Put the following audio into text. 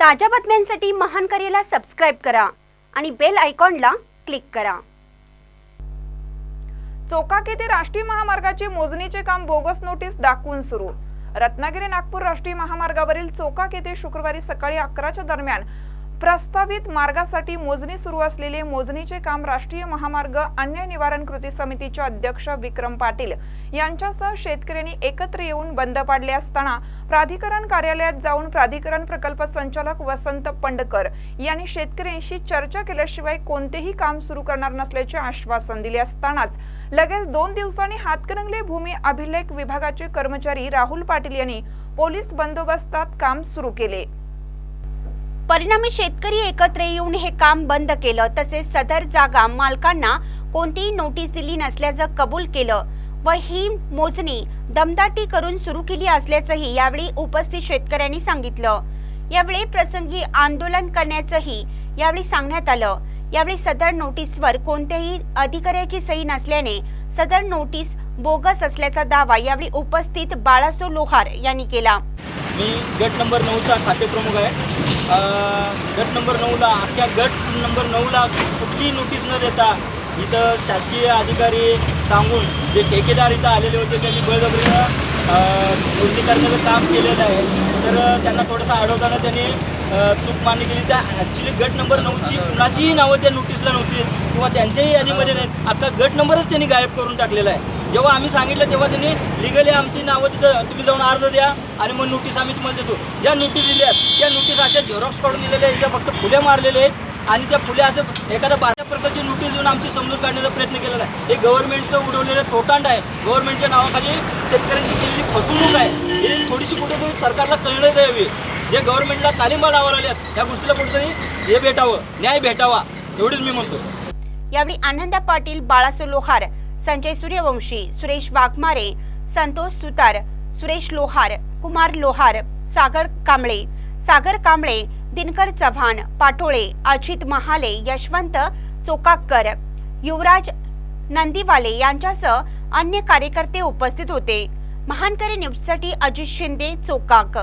ताज्या बातम्यांसाठी महान करेला सबस्क्राईब करा आणि बेल आयकॉनला क्लिक करा. चोकाक येथे राष्ट्रीय महामार्गाचे मोजणीचे काम बोगस नोटीस दाखवून सुरू. रत्नागिरी नागपूर राष्ट्रीय महामार्गावरील चोकाक येथे शुक्रवारी सकाळी अकराच्या दरम्यान प्रस्तावित मार्गासाठी मोजणी सुरू असलेले मोजणीचे काम राष्ट्रीय महामार्ग अन्याय निवारण कृती समितीचे अध्यक्ष विक्रम पाटील यांच्यासह शेतकऱ्यांनी एकत्र येऊन बंद पाडले असताना प्राधिकरण कार्यालयात जाऊन प्राधिकरण प्रकल्प संचालक वसंत पंडकर यांनी शेतकऱ्यांशी चर्चा केल्याशिवाय कोणतेही काम सुरू करणार नसल्याचे आश्वासन दिले असतानाच लगेच दोन दिवसांनी हातकणंगले भूमी अभिलेख विभागाचे कर्मचारी राहुल पाटील यांनी पोलीस बंदोबस्तात काम सुरू केले. परिणामी शेतकरी एकत्र येऊन हे काम बंद केलं. तसेच सदर जागा मालकांना कोणतीही नोटीस दिली नसल्याचं कबूल केलं. व ही मोजणी दमदाटी करून सुरू केली असल्याचंही यावेळी उपस्थित शेतकऱ्यांनी सांगितलं. यावेळी प्रसंगी आंदोलन करण्याचंही यावेळी सांगण्यात आलं. यावेळी सदर नोटीसवर कोणत्याही अधिकाऱ्याची सही नसल्याने सदर नोटीस बोगस असल्याचा दावा यावेळी उपस्थित बाळासो लोहार यांनी केला. मी गट नंबर नऊचा खाते प्रमुख आहे. गट नंबर नऊला अख्ख्या गट नंबर नऊला कुठलीही नोटीस न देता इथं शासकीय अधिकारी सांगून जे ठेकेदार इथं आलेले होते त्यांनी बळजबरीनं अ, करण्याचं काम केलेलं आहे. तर त्यांना थोडंसं अडवताना त्यांनी चूक मान्य केली. त्या ॲक्च्युली गट नंबर नऊची कुणाचीही नावं त्या नोटीसला नव्हती किंवा त्यांच्याही यादीमध्ये नाहीत. अख्खा गट नंबरच त्यांनी गायब करून टाकलेला आहे. जेव्हा आम्ही सांगितलं तेव्हा त्यांनी लिगली आमची नावं तिथं तुम्ही जाऊन अर्ज द्या आणि मग नोटीस आम्ही तुम्हाला देतो. ज्या नोटीस दिल्या आहेत त्या नोटीस अशा झेरॉक्स काढून दिलेल्या आहेत ज्या फक्त फुले मारलेले आहेत आणि त्या फुले असं एखाद्या बाऱ्या प्रकारची नोटीस देऊन आमची समजून काढण्याचा प्रयत्न केलेला आहे. हे गव्हर्नमेंटचं उडवलेलं थोटांड आहे. गव्हर्नमेंटच्या नावाखाली शेतकऱ्यांची केलेली फसवणूक आहे. हे थोडीशी कुठेतरी सरकारला कळण्यात द्यावी जे गव्हर्नमेंटला तालिंबा लावा लागल्यात त्या गोष्टीला कुठेतरी हे भेटावं न्याय भेटावा. एवढीच मी म्हणतो. यावेळी आनंदा पाटील बाळासो लोहार संजय सूर्यवंशी सुरेश वाघमारे संतोष सुतार सुरेश लोहार कुमार लोहार सागर कांबळे सागर कांबळे दिनकर चव्हाण पाटोळे अजित महाले यशवंत चोकाकर युवराज नंदीवाले यांच्यासह अन्य कार्यकर्ते उपस्थित होते. महानकरी न्यूजसाठी अजित शिंदे चोकाक.